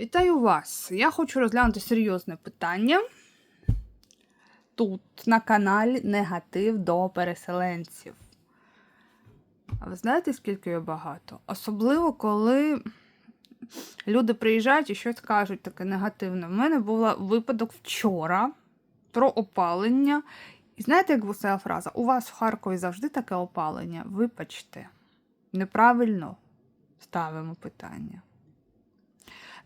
Вітаю вас! Я хочу розглянути серйозне питання. Тут на каналі Негатив до переселенців. А ви знаєте, скільки його багато? Особливо, коли люди приїжджають і щось кажуть таке негативне. У мене був випадок вчора про опалення. І знаєте, як була фраза? У вас в Харкові завжди таке опалення. Вибачте, неправильно ставимо питання.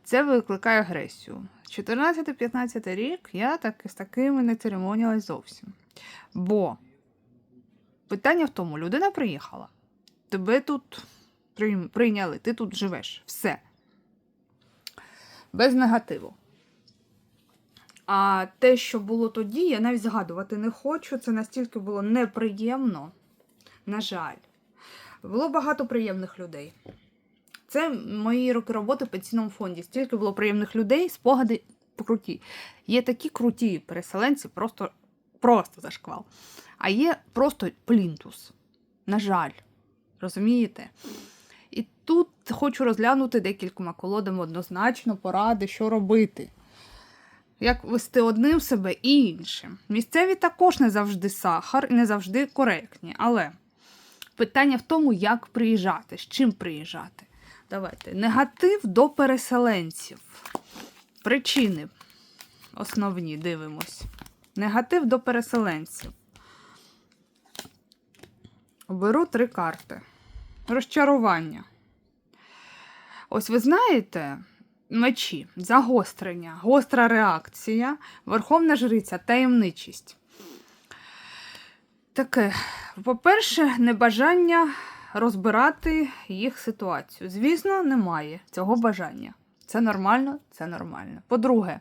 Це викликає агресію. 14-15 рік я так з такими не церемонілась зовсім. Бо питання в тому, людина приїхала, тебе тут прийняли, ти тут живеш. Все. Без негативу. А те, що було тоді, я навіть згадувати не хочу. Це настільки було неприємно. На жаль, було багато приємних людей. Це мої роки роботи в пенсійному фонді. Стільки було приємних людей, спогади круті. Є такі круті переселенці, просто, просто зашквал. А є просто плінтус. На жаль, розумієте? І тут хочу розглянути декількома колодами однозначно поради, що робити. Як вести одним себе і іншим. Місцеві також не завжди сахар і не завжди коректні. Але питання в тому, як приїжджати, з чим приїжджати. Давайте. Негатив до переселенців. Причини основні дивимось. Негатив до переселенців. Беру три карти. Розчарування. Ось ви знаєте, мечі, загострення, гостра реакція, верховна жриця, таємничість. Таке, по-перше, небажання розбирати їх ситуацію. Звісно, немає цього бажання. Це нормально, це нормально. По-друге,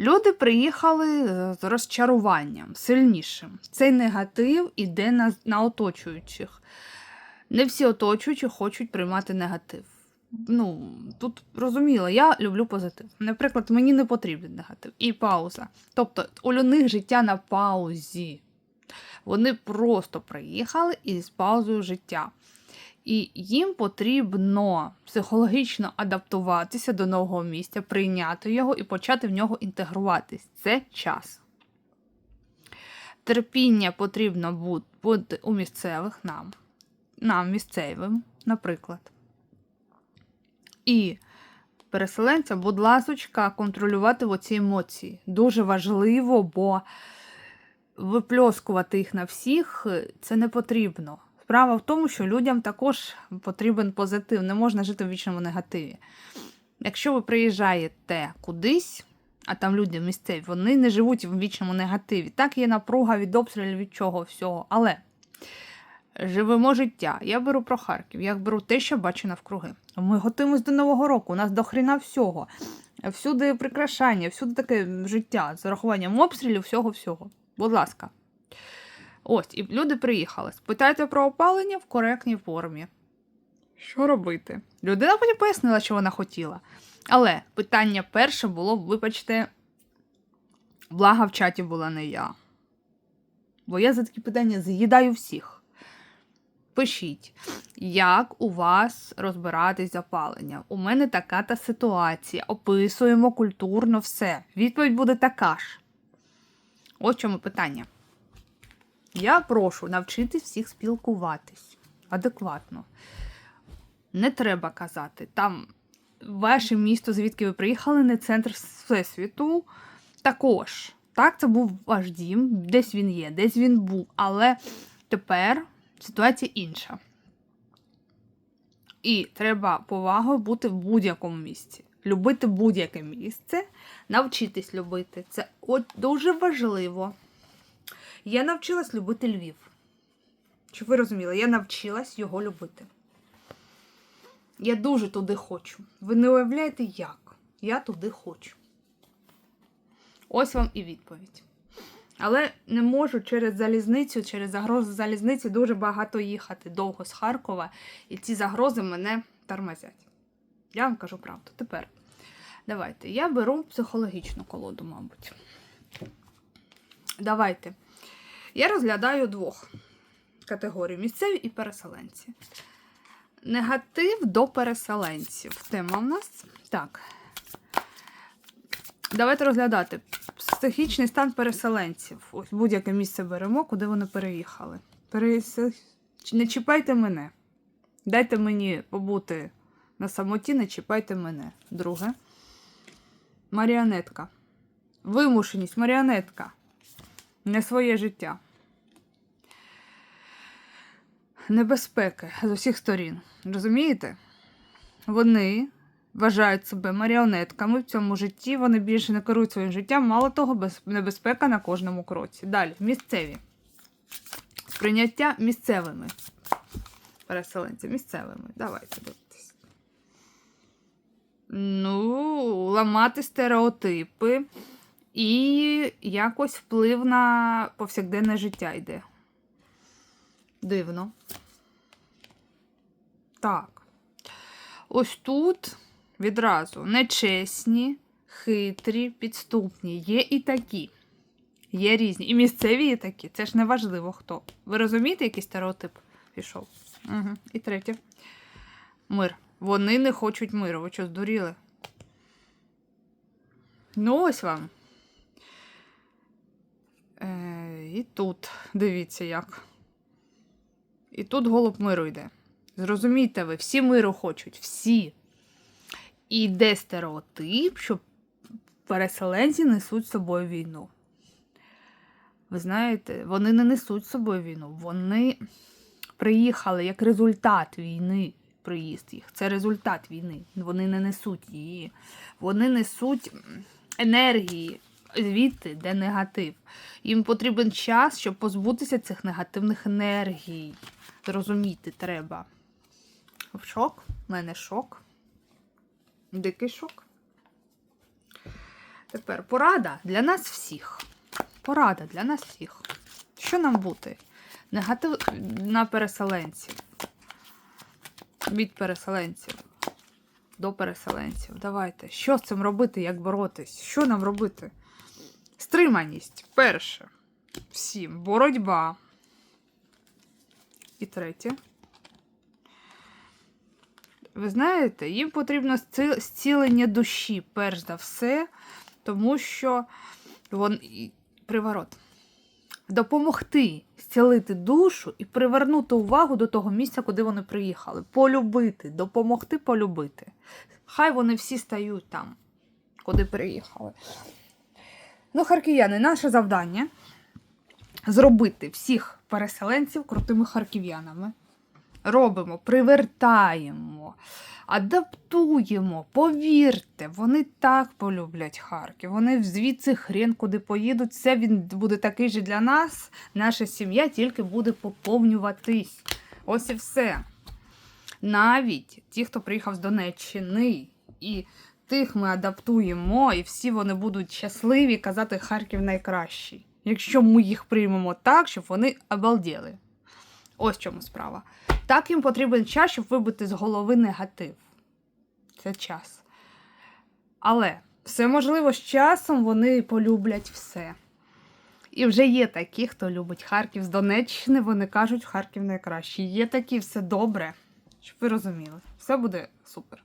люди приїхали з розчаруванням сильнішим. Цей негатив іде на, на оточуючих. Не всі оточуючі хочуть приймати негатив. Ну, тут розуміло, я люблю позитив. Наприклад, мені не потрібен негатив. І пауза. Тобто, у них життя на паузі. Вони просто приїхали із паузою життя. І їм потрібно психологічно адаптуватися до нового місця, прийняти його і почати в нього інтегруватись. Це час. Терпіння потрібно бути у місцевих нам, нам місцевим, наприклад. І переселенцям, будь ласочка, контролювати оці емоції. Дуже важливо, бо випльоскувати їх на всіх це не потрібно. Справа в тому, що людям також потрібен позитив, не можна жити в вічному негативі. Якщо ви приїжджаєте кудись, а там люди місцеві, вони не живуть в вічному негативі. Так є напруга від обстрілів, від чого всього. Але живемо життя. Я беру про Харків, я беру те, що бачу навкруги. Ми готуємось до Нового року, у нас до хрена всього. Всюди прикрашання, всюди таке життя з урахуванням обстрілів, всього-всього. Будь ласка. Ось, і люди приїхали. Спитайте про опалення в коректній формі. Що робити? Людина потім пояснила, що вона хотіла. Але питання перше було, вибачте, блага в чаті була не я. Бо я за такі питання з'їдаю всіх. Пишіть, як у вас розбиратись з опаленням? У мене така та ситуація. Описуємо культурно все. Відповідь буде така ж. Ось чому питання. Я прошу навчитись всіх спілкуватись адекватно. Не треба казати, там ваше місто, звідки ви приїхали, не центр Всесвіту. Також. Так, це був ваш дім, десь він є, десь він був. Але тепер ситуація інша. І треба повагою бути в будь-якому місці. Любити будь-яке місце, навчитись любити. Це дуже важливо. Я навчилась любити Львів. Щоб ви розуміли, я навчилась його любити. Я дуже туди хочу. Ви не уявляєте, як? Я туди хочу. Ось вам і відповідь. Але не можу через залізницю, через загрози залізниці дуже багато їхати довго з Харкова, і ці загрози мене тормозять. Я вам кажу правду. Тепер. Давайте. Я беру психологічну колоду, мабуть. Давайте. Я розглядаю двох категорій: місцеві і переселенці. Негатив до переселенців. Тема в нас. Так. Давайте розглядати. Психічний стан переселенців. Ось будь-яке місце беремо, куди вони переїхали. Пересе... Не чіпайте мене. Дайте мені побути на самоті, не чіпайте мене. Друге. Маріонетка. Вимушеність, маріонетка. Не своє життя. Небезпеки з усіх сторін. Розумієте? Вони вважають себе маріонетками в цьому житті, вони більше не керують своїм життям, мало того, небезпека на кожному кроці. Далі, місцеві. Сприйняття місцевими. Переселенці, місцевими. Давайте дивитись. Ну, ламати стереотипи і якось вплив на повсякденне життя йде. Дивно. Так. Ось тут відразу нечесні, хитрі, підступні. Є і такі. Є різні. І місцеві є такі. Це ж не важливо хто. Ви розумієте, який стереотип пішов? Угу. І третє. Мир. Вони не хочуть миру. Ви що, здуріли? Ну, ось вам. Е, і тут. Дивіться як. І тут голуб миру йде. Зрозумійте ви, всі миру хочуть, всі. І йде стереотип, що переселенці несуть з собою війну. Ви знаєте, вони не несуть з собою війну. Вони приїхали як результат війни. Приїзд їх. Це результат війни. Вони не несуть її. Вони несуть енергії звідти, де негатив. Їм потрібен час, щоб позбутися цих негативних енергій. Зрозуміти треба. В шок? У мене шок. Дикий шок. Тепер порада для нас всіх. Порада для нас всіх. Що нам бути? Негатив на переселенців. Від переселенців. До переселенців. Давайте. Що з цим робити, як боротись? Що нам робити? Стриманість. Перше. Всім. Боротьба. І третє. Ви знаєте, їм потрібно зцілення душі, перш за все, тому що вон... приворот. Допомогти зцілити душу і привернути увагу до того місця, куди вони приїхали. Полюбити, допомогти полюбити. Хай вони всі стають там, куди приїхали. Ну, харків'яни, наше завдання зробити всіх переселенців крутими харків'янами. Робимо, привертаємо, адаптуємо. Повірте, вони так полюблять Харків. Вони звідси хрен куди поїдуть. Все він буде такий же для нас. Наша сім'я тільки буде поповнюватись. Ось і все. Навіть ті, хто приїхав з Донеччини, і тих ми адаптуємо, і всі вони будуть щасливі казати Харків найкращий. Якщо ми їх приймемо так, щоб вони обалділи. Ось чому справа. Так їм потрібен час, щоб вибити з голови негатив. Це час. Але все можливо, з часом вони полюблять все. І вже є такі, хто любить Харків з Донеччини, вони кажуть, Харків найкращий. Є такі, все добре, щоб ви розуміли. Все буде супер.